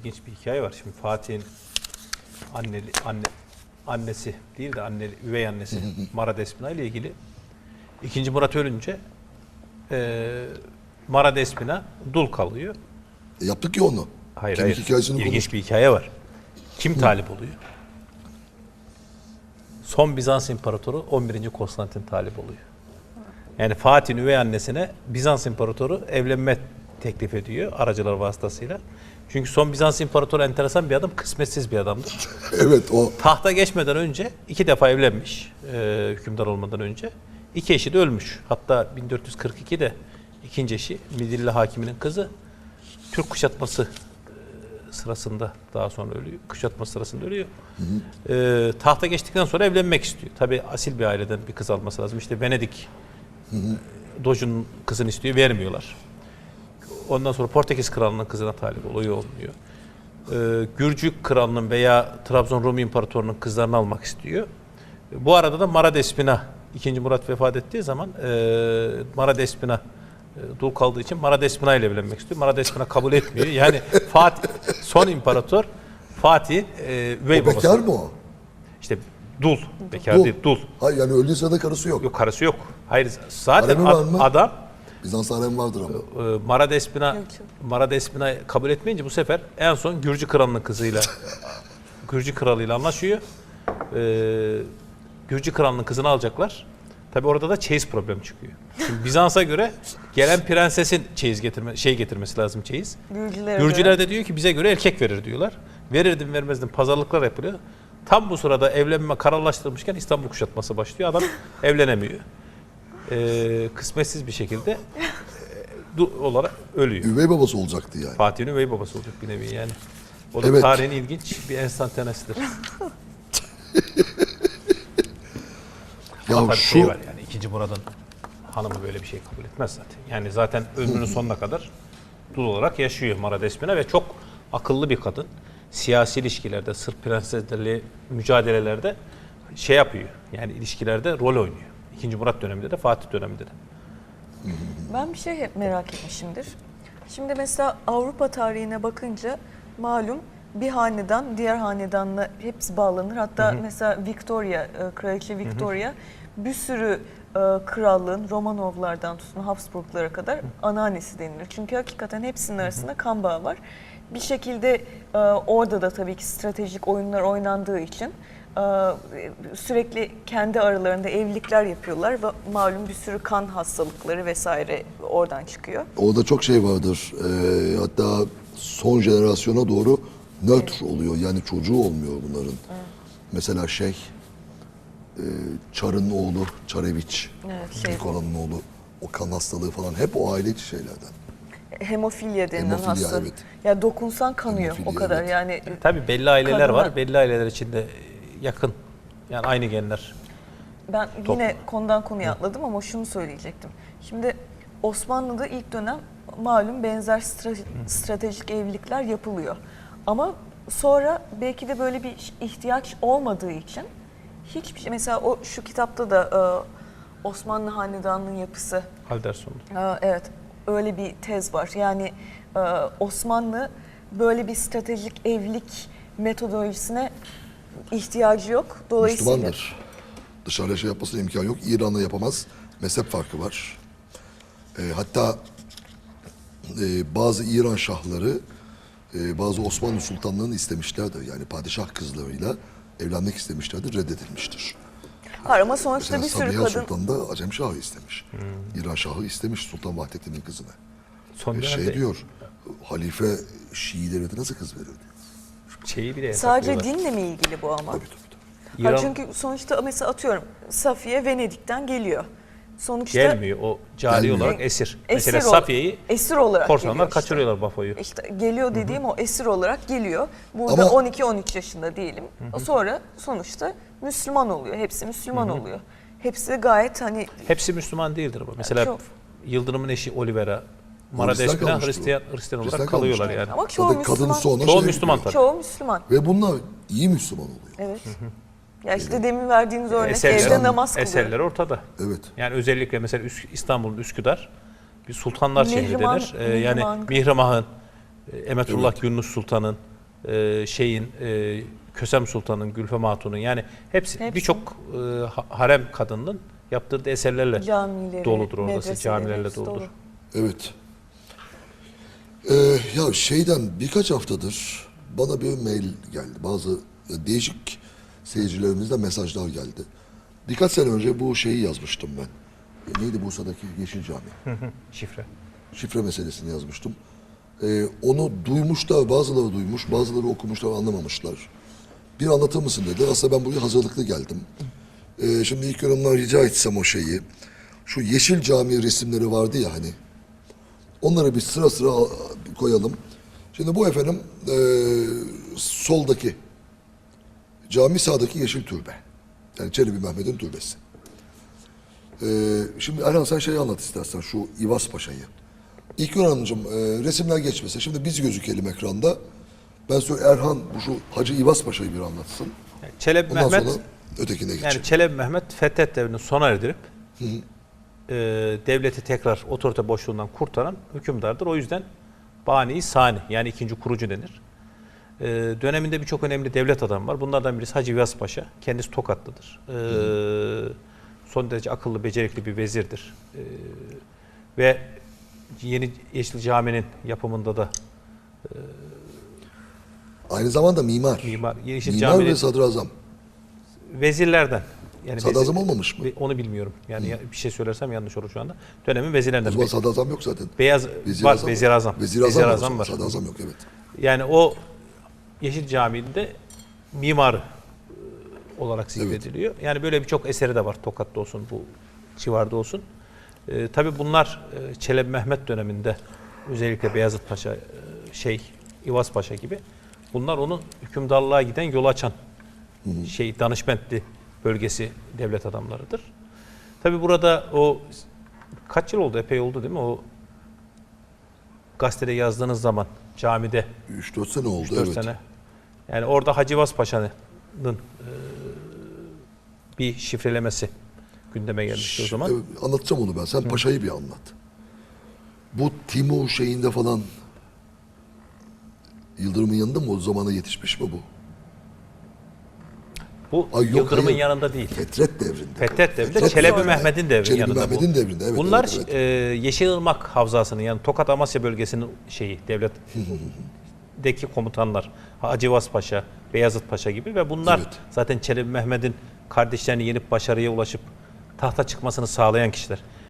ilginç bir hikaye var. Şimdi Fatih'in anneli, anne, annesi değil de anneli, üvey annesi Mara Despina ile ilgili. İkinci Murat ölünce e, Mara Despina dul kalıyor. E, yaptık ya onu. Hayır Kemik hayır. hikayesini İlginç konuştuk. bir hikaye var. Kim talip oluyor? Son Bizans İmparatoru 11. Konstantin talip oluyor. Yani Fatih'in üvey annesine Bizans İmparatoru evlenme teklif ediyor aracılar vasıtasıyla. Çünkü son Bizans İmparatoru enteresan bir adam, kısmetsiz bir adamdır. Evet o Tahta geçmeden önce iki defa evlenmiş e, hükümdar olmadan önce. İki eşi de ölmüş. Hatta 1442'de ikinci eşi Midilli hakiminin kızı Türk kuşatması e, sırasında daha sonra ölüyor. Kuşatması sırasında ölüyor. E, tahta geçtikten sonra evlenmek istiyor. Tabi asil bir aileden bir kız alması lazım. İşte Venedik e, Doge'un kızını istiyor, vermiyorlar. Ondan sonra Portekiz kralının kızına talip oluyor, olmuyor. Ee, Gürcü kralının veya Trabzon Rum İmparatorunun kızlarını almak istiyor. Bu arada da Mara Despina, 2. Murat vefat ettiği zaman e, Mara Despina e, dul kaldığı için Mara Despina ile evlenmek istiyor. Mara Despina kabul etmiyor. Yani Fatih, son imparator Fatih e, üvey babası. bekar mı o? İşte dul, bekar Dul. değil, dul. Hayır yani öldüğü sırada karısı yok. Yok karısı yok. Hayır zaten ad- adam Bizans haremi vardır ama. e, Mara Despina. Mara Despina kabul etmeyince bu sefer en son Gürcü kralının kızıyla Gürcü kralıyla anlaşıyor. E, Gürcü kralının kızını alacaklar. Tabi orada da çeyiz problem çıkıyor. Şimdi Bizans'a göre gelen prensesin çeyiz getirme şey getirmesi lazım çeyiz. Gürcülere Gürcüler de diyor ki bize göre erkek verir diyorlar. Verirdim vermezdim pazarlıklar yapılıyor. Tam bu sırada evlenme kararlaştırılmışken İstanbul kuşatması başlıyor. Adam evlenemiyor. Ee, kısmetsiz bir şekilde e, olarak ölüyor. Üvey babası olacaktı yani. Fatih'in üvey babası olacak bir nevi yani. O da Evet. tarihin ilginç bir enstantanesidir. Ya şu şey var yani ikinci Murad'ın hanımı böyle bir şey kabul etmez zaten. Yani zaten ömrünün sonuna kadar dul olarak yaşıyor Mara Despina ve çok akıllı bir kadın. Siyasi ilişkilerde, Sırp prenseslerle mücadelelerde şey yapıyor. Yani ilişkilerde rol oynuyor. İkinci Murat döneminde de Fatih döneminde de. Ben bir şey hep merak etmişimdir. Şimdi mesela Avrupa tarihine bakınca malum bir hanedan diğer hanedanla hepsi bağlanır. Hatta mesela Victoria, e, Kraliçe Victoria bir sürü e, krallığın Romanovlardan tutun Habsburglara kadar anneannesi denilir. Çünkü hakikaten hepsinin arasında kan bağı var. Bir şekilde e, orada da tabii ki stratejik oyunlar oynandığı için sürekli kendi aralarında evlilikler yapıyorlar ve malum bir sürü kan hastalıkları vesaire oradan çıkıyor. orada çok şey vardır. Ee, hatta son jenerasyona doğru nötr oluyor. Yani çocuğu olmuyor bunların. Mesela şey e, Çar'ın oğlu Çareviç. Evet, şey- Nikola'nın oğlu. O kan hastalığı falan hep o aile içi şeylerden. Hemofilya denilen Hemofilya, hastalık. evet. Ya dokunsan kanıyor o Hemofilya, kadar. evet. Yani Tabii belli aileler Kadınlar- var. Belli aileler içinde yakın. Yani aynı genler. Ben yine konudan konuya atladım ama şunu söyleyecektim. Şimdi Osmanlı'da ilk dönem malum benzer stra- stratejik evlilikler yapılıyor. Ama sonra belki de böyle bir ihtiyaç olmadığı için hiçbir şey mesela o şu kitapta da e, Osmanlı hanedanlığının yapısı Halderson'da. Aa, Evet, öyle bir tez var. Yani e, Osmanlı böyle bir stratejik evlilik metodolojisine ihtiyacı yok. Dolayısıyla Müslümandır. Dışarıda şey yapmasına imkan yok. İran'la yapamaz. Mezhep farkı var. Ee, hatta e, bazı İran şahları e, bazı Osmanlı sultanlarını istemişlerdir. Yani padişah kızlarıyla evlenmek istemişlerdir. Reddedilmiştir. Hayır ama sonuçta Mesela bir sürü Sabiha kadın Sultan da Acem Şahı istemiş. İran Şahı istemiş Sultan Vahdettin'in kızını. Son E, dönemde şey diyor, halife Şii devleti nasıl kız veriyor diyor. Şeyi bile sadece yasaklıyorlar. dinle mi ilgili bu ama? Tabii tabii. tabii. İran çünkü sonuçta mesela atıyorum Safiye Venedik'ten geliyor. Sonuçta gelmiyor. O cari Gelmiyor. olarak esir. esir Mesela ol- Safiye'yi esir olarak korsanlar geliyor işte. kaçırıyorlar Bafo'yu. İşte geliyor dediğim o esir olarak geliyor. Burada Ama- 12-13 yaşında diyelim. Sonra sonuçta Müslüman oluyor. Hepsi Müslüman oluyor. Hepsi gayet hani Hepsi Müslüman değildir ama. Mesela Çok. Yıldırım'ın eşi Olivera, Mara Hristiyan Hristiyan, olarak Hristiyan kalıyorlar yani. ama çoğu Zaten kadın Müslüman. sonra Çoğu şeye Müslüman tabii. Çoğu Müslüman. Ve bunlar iyi Müslüman oluyor. Evet. Ya işte demin verdiğiniz örnek Eserler, evde namaz kılıyor. eserler ortada. Evet. Yani özellikle mesela Üsk- İstanbul'un Üsküdar bir sultanlar şehri Mihrimah- denir. Ee, yani Mihrimah- Mihrimah'ın, e, Emetullah Yunus Sultan'ın, e, şeyin e, Kösem Sultan'ın, Gülfem Hatun'un yani hepsi, Hepsi. birçok e, ha- harem kadının yaptırdığı eserlerle Camileri, doludur orası, medreseleri camilerle hepsi doludur. dolu. Evet. Ee, ya şeyden birkaç haftadır bana bir mail geldi. Bazı değişik seyircilerimizden mesajlar geldi. Birkaç sene önce bu şeyi yazmıştım ben. E, neydi Bursa'daki Yeşil Cami? Şifre. Şifre meselesini yazmıştım. Ee, onu duymuşlar, bazıları duymuş, bazıları okumuşlar, anlamamışlar. Bir anlatır mısın dedi. Aslında ben buraya hazırlıklı geldim. Ee, şimdi ilk yorumdan rica etsem o şeyi. Şu Yeşil Cami resimleri vardı ya hani. Onları bir sıra sıra al- koyalım. Şimdi bu efendim eee, soldaki cami sağdaki yeşil türbe. Yani Çelebi Mehmet'in türbesi. Eee, şimdi Erhan sen şeyi anlat istersen şu İvas Paşa'yı. İlk Hanımcığım eee resimler geçmese. Şimdi biz gözükelim ekranda. Ben söyle Erhan bu şu Hacı İvas Paşa'yı bir anlatsın. Yani Çelebi Ondan Mehmet sonra ötekine geçelim. yani Çelebi Mehmet Fethet devrini sona erdirip e, devleti tekrar otorite boşluğundan kurtaran hükümdardır. O yüzden Bani Sani yani ikinci kurucu denir. E, döneminde birçok önemli devlet adamı var. Bunlardan birisi Hacı Viyaz Paşa. Kendisi Tokatlıdır. E, son derece akıllı, becerikli bir vezirdir. E, ve yeni Yeşil Cami'nin yapımında da Aynı zamanda mimar. mimar, Yeşil Mimar Cami'nin ve sadrazam. vezirlerden. Yani Sadrazam vezir- olmamış mı? Onu bilmiyorum. Yani ya- bir şey söylersem yanlış olur şu anda. Dönemin vezirlerinden. O zaman sadrazam yok zaten. Beyaz Vezir var, Azam vezir azam. Vezir azam, var. o zaman, var. Sadrazam yok evet. Yani o Yeşil Camii'nde mimar e, olarak zikrediliyor. Yani böyle birçok eseri de var. Tokat'ta olsun, bu civarda olsun. E, tabii bunlar e, Çelebi Mehmet döneminde özellikle Beyazıt Paşa, e, şey İvaz Paşa gibi bunlar onun hükümdarlığa giden yol açan şey danışmentli bölgesi devlet adamlarıdır. Tabii burada o kaç yıl oldu? Epey oldu değil mi? O gazetede yazdığınız zaman camide 3-4 sene oldu 4 evet. sene. Yani orada Hacı Vas Paşa'nın e, bir şifrelemesi gündeme gelmişti o zaman. Anlatacağım onu ben. Sen Paşa'yı bir anlat. Bu Timur şeyinde falan Yıldırım'ın yanında mı o zamana yetişmiş mi bu? Bu Ay yok, Yıldırım'ın hayır. yanında değil. Fetret devrinde. Fethet devrinde Fetret Çelebi devrinde. Mehmet'in devrinde Çelebi yanında Mehmet'in bu. devrinde evet. Bunlar evet, evet. e, Yeşilırmak Havzası'nın yani Tokat Amasya bölgesinin şeyi devletdeki komutanlar Hacı Vas Paşa, Beyazıt Paşa gibi ve bunlar Evet. zaten Çelebi Mehmet'in kardeşlerini yenip başarıya ulaşıp tahta çıkmasını sağlayan kişiler.